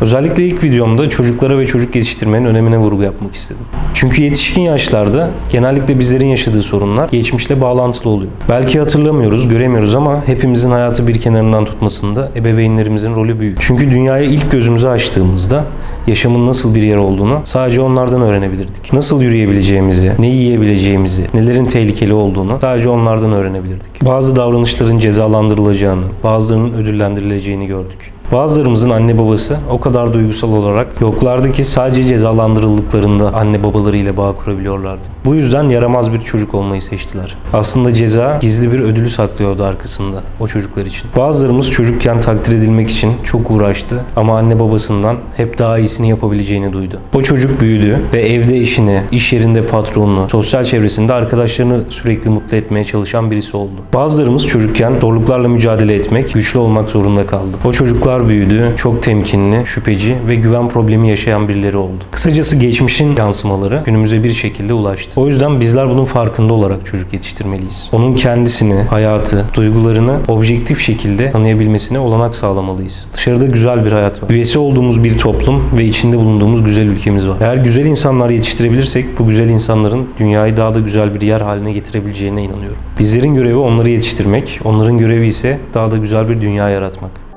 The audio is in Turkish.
Özellikle ilk videomda çocuklara ve çocuk yetiştirmenin önemine vurgu yapmak istedim. Çünkü yetişkin yaşlarda genellikle bizlerin yaşadığı sorunlar geçmişle bağlantılı oluyor. Belki hatırlamıyoruz, göremiyoruz ama hepimizin hayatı bir kenarından tutmasında ebeveynlerimizin rolü büyük. Çünkü dünyaya ilk gözümüzü açtığımızda yaşamın nasıl bir yer olduğunu sadece onlardan öğrenebilirdik. Nasıl yürüyebileceğimizi, ne yiyebileceğimizi, nelerin tehlikeli olduğunu sadece onlardan öğrenebilirdik. Bazı davranışların cezalandırılacağını, bazılarının ödüllendirileceğini gördük. Bazılarımızın anne babası o kadar duygusal olarak yoklardı ki sadece cezalandırıldıklarında anne babalarıyla bağ kurabiliyorlardı. Bu yüzden yaramaz bir çocuk olmayı seçtiler. Aslında ceza gizli bir ödülü saklıyordu arkasında o çocuklar için. Bazılarımız çocukken takdir edilmek için çok uğraştı ama anne babasından hep daha iyisini yapabileceğini duydu. O çocuk büyüdü ve evde eşini, iş yerinde patronunu, sosyal çevresinde arkadaşlarını sürekli mutlu etmeye çalışan birisi oldu. Bazılarımız çocukken zorluklarla mücadele etmek, güçlü olmak zorunda kaldı. O çocuklar büyüdü, çok temkinli, şüpheci ve güven problemi yaşayan birileri oldu. Kısacası geçmişin yansımaları günümüze bir şekilde ulaştı. O yüzden bizler bunun farkında olarak çocuk yetiştirmeliyiz. Onun kendisini, hayatı, duygularını objektif şekilde tanıyabilmesine olanak sağlamalıyız. Dışarıda güzel bir hayat var. Üyesi olduğumuz bir toplum ve içinde bulunduğumuz güzel ülkemiz var. Eğer güzel insanlar yetiştirebilirsek bu güzel insanların dünyayı daha da güzel bir yer haline getirebileceğine inanıyorum. Bizlerin görevi onları yetiştirmek, onların görevi ise daha da güzel bir dünya yaratmak.